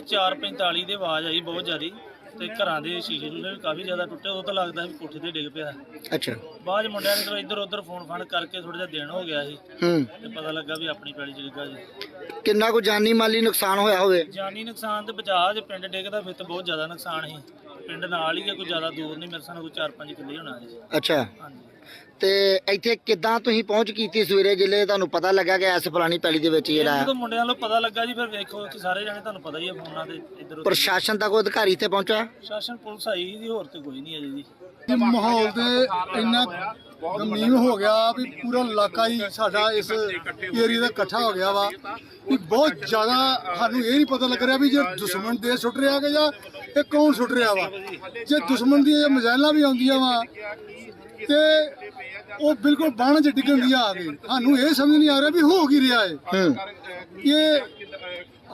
4:45 ਦੇ ਆਵਾਜ਼ ਆਈ ਬਹੁਤ ਜ਼ਿਆਦੀ ਤੇ ਘਰਾਂ ਦੇ ਸ਼ੀਸ਼ੇ ਵੀ ਕਾਫੀ ਜ਼ਿਆਦਾ ਟੁੱਟੇ ਉਦੋਂ ਤਾਂ ਲੱਗਦਾ ਸੀ ਕੋਠੇ ਤੇ ਡਿੱਗ ਪਿਆ। ਅੱਛਾ। ਬਾਅਦ 'ਚ ਮੁੰਡਿਆਂ ਨੇ ਇੱਧਰ ਉੱਧਰ ਫੋਨ ਫਾਨ ਕਰਕੇ ਥੋੜਾ ਜਿਹਾ ਦਿਨ ਹੋ ਗਿਆ ਸੀ। ਹੂੰ। ਤੇ ਪਤਾ ਲੱਗਾ ਵੀ ਆਪਣੀ ਪੈਲੀ 'ਚ ਡਿੱਗਾ ਜੀ। ਕਿੰਨਾ ਕੁ ਜਾਨੀ ਮਾਲੀ ਨੁਕਸਾਨ ਹੋਇਆ ਹੋਵੇ? ਜਾਨੀ ਨੁਕਸਾਨ ਤੇ ਬਚਾਅ ਜੇ ਪਿੰਡ ਡਿੱਗਦਾ ਫਿਰ ਤਾਂ ਬਹੁਤ ਜ਼ਿਆਦਾ ਨੁਕਸਾਨ ਸੀ। ਪਿੰਡ ਨਾਲ ਹੀ ਹੈ ਕੋਈ ਜ਼ਿਆਦਾ ਦੂਰ ਨਹੀਂ ਮੇਰੇ ਸਾਹਮਣੇ ਕੋਈ 4-5 ਕਿੱਲੇ ਹੋਣਾ ਜੀ। ਅੱਛਾ। ਹਾਂਜੀ। ਤੇ ਇੱਥੇ ਕਿੱਦਾਂ ਤੁਸੀਂ ਪਹੁੰਚ ਕੀਤੀ ਸਵੇਰੇ ਜਿਲੇ ਤੁਹਾਨੂੰ ਪਤਾ ਲੱਗਾ ਕਿ ਐਸ ਫਲਾਣੀ ਪੈਲੀ ਦੇ ਵਿੱਚ ਜਿਹੜਾ ਜਦੋਂ ਮੁੰਡਿਆਂ ਨੂੰ ਪਤਾ ਲੱਗਾ ਜੀ ਫਿਰ ਵੇਖੋ ਕਿ ਸਾਰੇ ਜਣੇ ਤੁਹਾਨੂੰ ਪਤਾ ਹੀ ਹੈ ਫੋਨਾਂ ਤੇ ਇੱਧਰ ਪ੍ਰਸ਼ਾਸਨ ਦਾ ਕੋਈ ਅਧਿਕਾਰੀ ਇੱਥੇ ਪਹੁੰਚਾ ਸ਼ਾਸਨ ਪੁਲਿਸ ਆਈ ਜੀ ਹੋਰ ਤੇ ਕੋਈ ਨਹੀਂ ਹੈ ਜੀ। ਇਹ ਮਾਹੌਲ ਤੇ ਇੰਨਾ ਗਮੀਨ ਹੋ ਗਿਆ ਵੀ ਪੂਰਾ ਇਲਾਕਾ ਹੀ ਸਾਡਾ ਇਸ ਏਰੀਆ ਦਾ ਇਕੱਠਾ ਹੋ ਗਿਆ ਵਾ। ਵੀ ਬਹੁਤ ਜ਼ਿਆਦਾ ਸਾਨੂੰ ਇਹ ਨਹੀਂ ਪਤਾ ਲੱਗ ਰਿਹਾ ਵੀ ਜੇ ਦੁਸ਼ਮਣ ਦੇ ਸੁੱਟ ਰਿਹਾ ਕਿ ਜਾਂ ਇਹ ਕੌਣ ਸੁੱਟ ਰਿਹਾ ਵਾ? ਜੇ ਦੁਸ਼ਮਣ ਦੀਆਂ ਮਜ਼ਾਇਲਾਂ ਵੀ ਆਉਂਦੀਆਂ ਵਾ ਤੇ ਉਹ ਬਿਲਕੁਲ ਬਾਣ ਚ ਡਿੱਗਣ ਦੀਆਂ ਆ ਗਏ ਸਾਨੂੰ ਇਹ ਸਮਝ ਨਹੀਂ ਆ ਰਿਹਾ ਵੀ ਹੋ ਕੀ ਰਿਹਾ ਹੈ। ਇਹ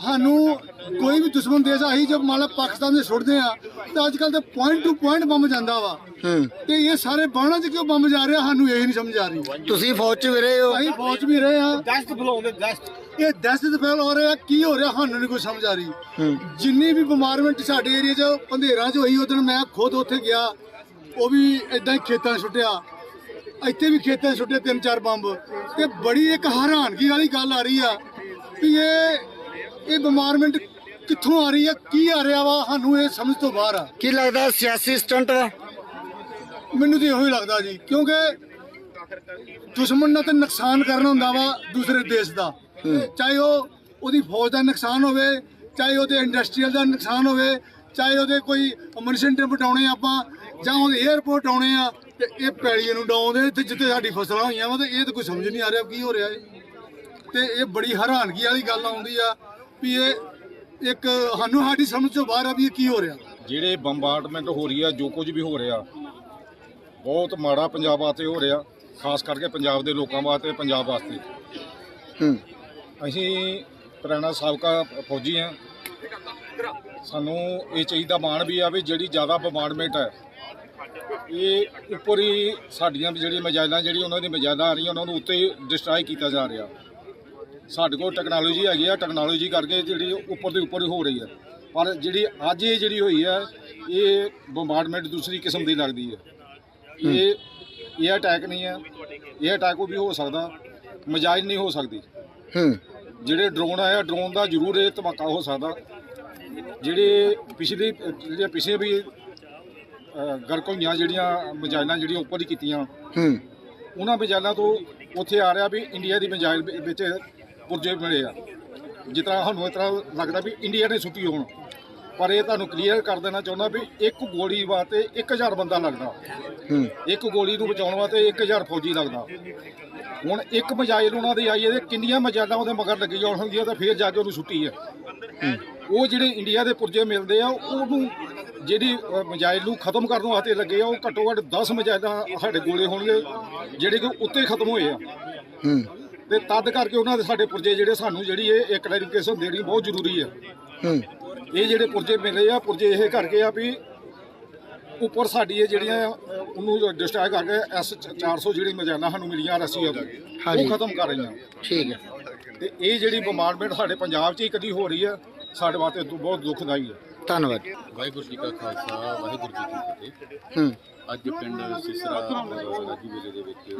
ਸਾਨੂੰ ਕੋਈ ਵੀ ਦੁਸ਼ਮਣ ਦੇਸ਼ ਆਹੀ ਜਦ ਮੰਨ ਲਾ ਪਾਕਿਸਤਾਨ ਦੇ ਸੁੱਟਦੇ ਆ ਤਾਂ ਅੱਜ ਕੱਲ ਤੇ ਪੁਆਇੰਟ ਟੂ ਪੁਆਇੰਟ ਬੰਬ ਜਾਂਦਾ ਵਾ। ਤੇ ਇਹ ਸਾਰੇ ਬਾਣਾ 'ਚ ਕਿਉਂ ਬੰਬ ਜਾ ਰਿਹਾ? ਸਾਨੂੰ ਇਹ ਨਹੀਂ ਸਮਝ ਆ ਰਹੀ। ਤੁਸੀਂ ਫੌਜ 'ਚ ਵੀ ਰਹੇ ਹੋ। ਅਸੀਂ ਫੌਜ 'ਚ ਵੀ ਰਹੇ ਆ ਦਸਤ ਫਲਾਉਂਦੇ ਦਸਤ ਇਹ ਦਸਤ ਫੈਲ ਹੋ ਰਿਹਾ ਕੀ ਹੋ ਰਿਹਾ ਸਾਨੂੰ ਨਹੀਂ ਕੋਈ ਸਮਝ ਆ ਰਹੀ। ਜਿੰਨੀ ਵੀ ਬਿਮਾਰਮੈਂਟ ਸਾਡੇ ਏਰੀਆ 'ਚ ਪੰਧੇਰਾਂ 'ਚ ਹੋਈ ਉਦੋਂ ਮੈਂ ਖੁਦ ਉੱਥੇ ਗਿਆ। ਉਹ ਵੀ ਇਦਾਂ ਹੀ ਖੇਤਾਂ 'ਚ ਸੁੱਟਿਆ। ਇੱਥੇ ਵੀ ਖੇਤਾਂ ਸੁੱਟੇ ਤਿੰਨ ਚਾਰ ਬੰਬ। ਤੇ ਬੜੀ ਇੱਕ ਹੈਰਾਨਗੀ ਵਾਲੀ ਗੱਲ ਆ ਰਹੀ ਆ ਵੀ ਇਹ ਇਹ ਬਿਮਾਰਮੈਂਟ ਕਿੱਥੋਂ ਆ ਰਹੀ ਆ ਕੀ ਆ ਰਿਹਾ ਵਾ ਸਾਨੂੰ ਇਹ ਸਮਝ ਤੋਂ ਬਾਹਰ ਆ। ਕੀ ਲੱਗਦਾ ਸਿਆਸੀ ਸਟੰਟ ਵਾ? ਮੈਨੂੰ ਤੇ ਇਹੋ ਹੀ ਲੱਗਦਾ ਜੀ ਕਿਉਂਕਿ ਦੁਸ਼ਮਣ ਨਾਲ ਤੇ ਨੁਕਸਾਨ ਕਰਨਾ ਹੁੰਦਾ ਵਾ ਦੂਸਰੇ ਦੇਸ਼ ਦਾ। ਚਾਹੇ ਉਹ ਉਹਦੀ ਫੌਜ ਦਾ ਨੁਕਸਾਨ ਹੋਵੇ ਚਾਹੇ ਉਹਦੇ ਇੰਡਸਟਰੀਅਲ ਦਾ ਨੁਕਸਾਨ ਹੋਵੇ ਚਾਹੇ ਉਹਦੇ ਕੋਈ ਮਨਸ਼ਨ ਟਿਪ ਡਾਉਣੇ ਆਪਾਂ ਜਾਂ ਉਹਦੇ 에어ਪੋਰਟ ਆਉਣੇ ਆ ਤੇ ਇਹ ਪੈਲੀਆਂ ਨੂੰ ਡਾਉਂਦੇ ਤੇ ਜਿੱਥੇ ਸਾਡੀ ਫਸਲਾਂ ਹੋਈਆਂ ਵਾ ਤੇ ਇਹ ਤਾਂ ਕੋਈ ਸਮਝ ਨਹੀਂ ਆ ਰਿਹਾ ਕੀ ਹੋ ਰਿਹਾ ਹੈ ਤੇ ਇਹ ਬੜੀ ਹੈਰਾਨਗੀ ਵਾਲੀ ਗੱਲ ਆਉਂਦੀ ਆ ਵੀ ਇਹ ਇੱਕ ਸਾਨੂੰ ਸਾਡੀ ਸਮਝ ਤੋਂ ਬਾਹਰ ਆ ਵੀ ਇਹ ਕੀ ਹੋ ਰਿਹਾ। ਜਿਹੜੇ ਬੰਬਾਰਡਮੈਂਟ ਹੋ ਰਹੀ ਆ ਜੋ ਕੁਝ ਵੀ ਹੋ ਰਿਹਾ ਬਹੁਤ ਮਾੜਾ ਪੰਜਾਬ ਵਾਸਤੇ ਹੋ ਰਿਹਾ ਖਾਸ ਕਰਕੇ ਪੰਜਾਬ ਦੇ ਲੋਕਾਂ ਵਾਸਤੇ ਪੰਜਾਬ ਵਾਸਤੇ। ਹੂੰ। ਅਸੀਂ ਪੁਰਾਣਾ ਸਾਬਕਾ ਫੌਜੀ ਆ ਸਾਨੂੰ ਇਹ ਚਾਹੀਦਾ ਮਾਣ ਵੀ ਆ ਵੀ ਜਿਹੜੀ ਜ਼ਿਆਦਾ ਬੰਬਾਰਡਮੈਂਟ ਹੈ ਇਹ ਉੱਪਰ ਹੀ ਸਾਡੀਆਂ ਵੀ ਜਿਹੜੀਆਂ ਮਜਾਇਲਾਂ ਜਿਹੜੀਆਂ ਉਹਨਾਂ ਦੀ ਮਜਾਇਲਾਂ ਆ ਰਹੀਆਂ ਉਹਨਾਂ ਨੂੰ ਉੱਤੇ ਡਿਸਟਰਾਈ ਕੀਤਾ ਜਾ ਰਿਹਾ। ਸਾਡੇ ਕੋਲ ਟੈਕਨੋਲੋਜੀ ਹੈਗੀ ਆ ਟੈਕਨੋਲੋਜੀ ਕਰਕੇ ਜਿਹੜੀ ਉੱਪਰ ਦੇ ਉੱਪਰ ਹੀ ਹੋ ਰਹੀ ਹੈ। ਪਰ ਜਿਹੜੀ ਅੱਜ ਇਹ ਜਿਹੜੀ ਹੋਈ ਹੈ ਇਹ ਬੰਬਾਰਡਮੈਂਟ ਦੂਸਰੀ ਕਿਸਮ ਦੀ ਲੱਗਦੀ ਹੈ। ਇਹ ਇਹ ਅਟੈਕ ਨਹੀਂ ਹੈ। ਇਹ ਅਟੈਕ ਵੀ ਹੋ ਸਕਦਾ ਮਜਾਇਲ ਨਹੀਂ ਹੋ ਸਕਦੀ। ਹੂੰ। ਜਿਹੜੇ ਡਰੋਨ ਆਇਆ ਡਰੋਨ ਦਾ ਜ਼ਰੂਰ ਇਹ ਧਮਾਕਾ ਹੋ ਸਕਦਾ। ਜਿਹੜੇ ਪਿਛਲੇ ਜਿਹੜੇ ਪਿਛੇ ਵੀ ਗਰਕ ਹੋਈਆਂ ਜਿਹੜੀਆਂ ਮਜਾਇਲਾਂ ਜਿਹੜੀਆਂ ਉੱਪਰ ਹੀ ਕੀਤੀਆਂ ਹੂੰ। ਉਹਨਾਂ ਮਜਾਇਲਾਂ ਤੋਂ ਉੱਥੇ ਆ ਰਿਹਾ ਵੀ ਇੰਡੀਆ ਦੀ ਮਜਾਇਲ ਵਿੱਚ ਪੁਰਜੇ ਮਿਲੇ ਆ। ਜਿਸ ਤਰ੍ਹਾਂ ਸਾਨੂੰ ਇਸ ਤਰ੍ਹਾਂ ਲੱਗਦਾ ਵੀ ਇੰਡੀਆ ਨੇ ਸੁੱਟੀ ਹੋਣ। ਪਰ ਇਹ ਤੁਹਾਨੂੰ ਕਲੀਅਰ ਕਰ ਦੇਣਾ ਚਾਹੁੰਦਾ ਵੀ ਇੱਕ ਗੋਲੀ ਵਾਸਤੇ 1000 ਬੰਦਾ ਲੱਗਦਾ। ਇੱਕ ਗੋਲੀ ਨੂੰ ਬਚਾਉਣ ਵਾਸਤੇ 1000 ਫੌਜੀ ਲੱਗਦਾ। ਹੁਣ ਇੱਕ ਮਜਾਇਲ ਉਹਨਾਂ ਦੀ ਆਈ ਤੇ ਕਿੰਨੀਆਂ ਮਜਾਇਲਾਂ ਉਹਦੇ ਮਗਰ ਲੱਗੀਆਂ ਹੋਣਗੀਆਂ ਤਾਂ ਫੇਰ ਜਾ ਕੇ ਉਹਨੂੰ ਛੁੱਟੀ ਹੈ। ਉਹ ਜਿਹੜੇ ਇੰਡੀਆ ਦੇ ਪੁਰਜੇ ਮਿਲਦੇ ਆ ਉਹਨੂੰ ਜਿਹੜੀ ਮਜਾਇਲ ਨੂੰ ਖਤਮ ਕਰਨ ਵਾਸਤੇ ਲੱਗੇ ਆ ਉਹ ਘੱਟੋ ਘੱਟ 10 ਮਜਾਇਲਾਂ ਸਾਡੇ ਗੋਲੇ ਹੋਣਗੇ ਜਿਹੜੇ ਕਿ ਉੱਤੇ ਖਤਮ ਹੋਏ ਆ। ਤੇ ਤਦ ਕਰਕੇ ਉਹਨਾਂ ਦੇ ਸਾਡੇ ਪੁਰਜੇ ਜਿਹੜੇ ਸਾਨੂੰ ਜਿਹੜੀ ਇਹ ਇੱਕ ਕਲੈਰੀਫਿਕੇਸ਼ਨ ਦੇਣੀ ਬਹੁਤ ਜ਼ਰੂਰੀ ਹੂੰ। ਇਹ ਜਿਹੜੇ ਪੁਰਜੇ ਮਿਲੇ ਆ ਪੁਰਜੇ ਇਹ ਕਰਕੇ ਆ ਵੀ ਉੱਪਰ ਸਾਡੀ ਇਹ ਜਿਹੜੀਆਂ ਉਹਨੂੰ ਡਿਸਟਰਾਈ ਕਰਕੇ ਐਸ 400 ਜਿਹੜੀ ਮਜਾਇਲਾਂ ਸਾਨੂੰ ਮਿਲੀਆਂ ਰਸੀਆ ਤੋਂ ਹਾਂਜੀ। ਉਹ ਖਤਮ ਕਰ ਰਹੀਆਂ। ਠੀਕ ਹੈ। ਤੇ ਇਹ ਜਿਹੜੀ ਬੰਬਾਰਡਮੈਂਟ ਸਾਡੇ ਪੰਜਾਬ 'ਚ ਹੀ ਕਦੀ ਹੋ ਰਹੀ ਹੈ ਸਾਡੇ ਵਾਸਤੇ ਬਹੁਤ ਦੁਖਦਾਈ ਹੈ ਧੰਨਵਾਦ। ਵਾਹਿਗੁਰੂ ਜੀ ਕਾ ਖਾਲਸਾ ਵਾਹਿਗੁਰੂ ਜੀ ਕੀ ਫਤਿਹ। ਹੂੰ। ਅੱਜ ਪਿੰਡ ਸਿਸਰਾ ਰਾਜੀ ਵੇਲੇ ਦੇ ਵਿੱਚ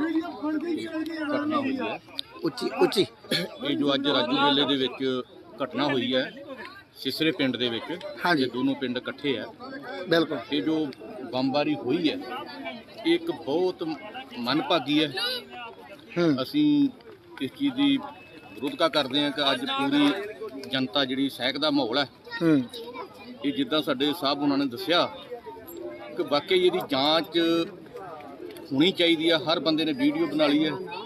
ਘਟਨਾ ਹੋਈ ਹੈ। ਉੱਚੀ ਉੱਚੀ। ਇਹ ਜੋ ਅੱਜ ਰਾਜੂ ਵੇਲੇ ਦੇ ਵਿੱਚ ਘਟਨਾ ਹੋਈ ਹੈ ਸਿਸਰੇ ਪਿੰਡ ਦੇ ਵਿੱਚ ਹਾਂਜੀ। ਇਹ ਦੋਨੋਂ ਪਿੰਡ ਇਕੱਠੇ ਆ। ਬਿਲਕੁਲ। ਇਹ ਜੋ ਬੰਬਾਰੀ ਹੋਈ ਹੈ ਇਹ ਇੱਕ ਬਹੁਤ ਮਨਭਾਗੀ ਹੈ। ਹੂੰ। ਅਸੀਂ ਇਸ ਚੀਜ਼ ਦੀ ਵਿਰੋਧਤਾ ਕਰਦੇ ਹਾਂ ਕਿ ਅੱਜ ਪੂਰੀ ਜਨਤਾ ਜਿਹੜੀ ਸਹਿਕ ਦਾ ਮਾਹੌਲ ਹੈ ਹੂੰ। ਇਹ ਜਿੱਦਾਂ ਸਾਡੇ ਸਾਹਿਬ ਉਹਨਾਂ ਨੇ ਦੱਸਿਆ ਕਿ ਵਾਕਈ ਇਹਦੀ ਜਾਂਚ ਹੋਣੀ ਚਾਹੀਦੀ ਆ ਹਰ ਬੰਦੇ ਨੇ ਵੀਡੀਓ ਬਣਾ ਲਈ ਹੈ ਹੂੰ।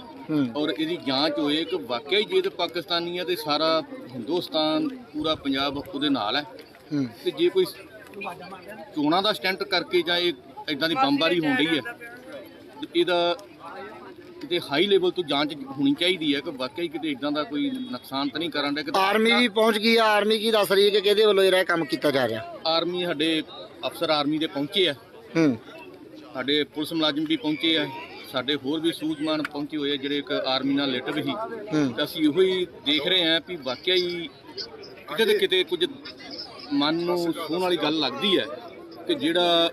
ਔਰ ਇਹਦੀ ਜਾਂਚ ਹੋਏ ਕਿ ਵਾਕਈ ਜੇ ਤੇ ਪਾਕਿਸਤਾਨੀ ਹੈ ਤੇ ਸਾਰਾ ਹਿੰਦੁਸਤਾਨ ਪੂਰਾ ਪੰਜਾਬ ਉਹਦੇ ਨਾਲ ਹੈ। ਹੂੰ। ਤੇ ਜੇ ਕੋਈ ਚੋਣਾਂ ਦਾ ਸਟੈਂਟ ਕਰਕੇ ਜਾਂ ਇਹ ਇਦਾਂ ਦੀ ਬੰਬਾਰੀ ਹੋਣ ਰਹੀ ਹੈ। ਤੇ ਇਹਦਾ ਕਿਤੇ ਹਾਈ ਲੈਵਲ ਤੋਂ ਜਾਂਚ ਹੋਣੀ ਚਾਹੀਦੀ ਹੈ ਕਿ ਵਾਕਈ ਕਿਤੇ ਇਦਾਂ ਦਾ ਕੋਈ ਨੁਕਸਾਨ ਤਾਂ ਨਹੀਂ ਕਰਨ ਕਿ ਆਰਮੀ ਵੀ ਪਹੁੰਚ ਗਈ ਆ ਆਰਮੀ ਕੀ ਦੱਸ ਰਹੀ ਹੈ ਕਿ ਕਿਹਦੇ ਵੱਲੋਂ ਇਹ ਕੰਮ ਕੀਤਾ ਜਾ ਰਿਹਾ? ਆਰਮੀ ਸਾਡੇ ਅਫਸਰ ਆਰਮੀ ਦੇ ਪਹੁੰਚੇ ਆ। ਹੂੰ। ਸਾਡੇ ਪੁਲਿਸ ਮੁਲਾਜ਼ਮ ਵੀ ਪਹੁੰਚੇ ਆ। ਸਾਡੇ ਹੋਰ ਵੀ ਸੂਝਵਾਨ ਪਹੁੰਚੇ ਹੋਏ ਜਿਹੜੇ ਇੱਕ ਆਰਮੀ ਨਾਲ ਰਿਲੇਟਿਵ ਸੀ ਹੂੰ। ਤਾਂ ਅਸੀਂ ਇਹੋ ਹੀ ਦੇਖ ਰਹੇ ਹਾਂ ਵੀ ਵਾਕਿਆ ਹੀ ਕਿਤੇ ਤੇ ਕਿਤੇ ਕੁਝ ਮਨ ਨੂੰ ਸੋਹਣ ਵਾਲੀ ਗੱਲ ਲੱਗਦੀ ਹੈ ਕਿ ਜਿਹੜਾ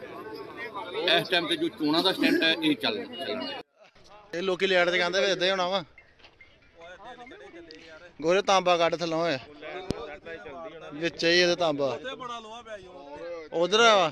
ਇਸ ਟਾਈਮ ਤੇ ਜੋ ਚੋਣਾਂ ਦਾ ਸਟੈਂਟ ਹੈ ਇਹ ਚੱਲ ਚੱਲਣਾ ਇਹ ਲੋਕੀ ਲੇਟ ਤੇ ਕਹਿੰਦੇ ਵੀ ਇਦਾਂ ਹੀ ਹੋਣਾ ਵਾ। ਗੋਰੇ ਤਾਂਬਾ ਕੱਢ ਥੱਲੋਂ ਓਏ। ਵਿੱਚ ਹੀ ਇਹਦੇ ਤਾਂਬਾ। ਉਧਰ ਆ ਵਾ।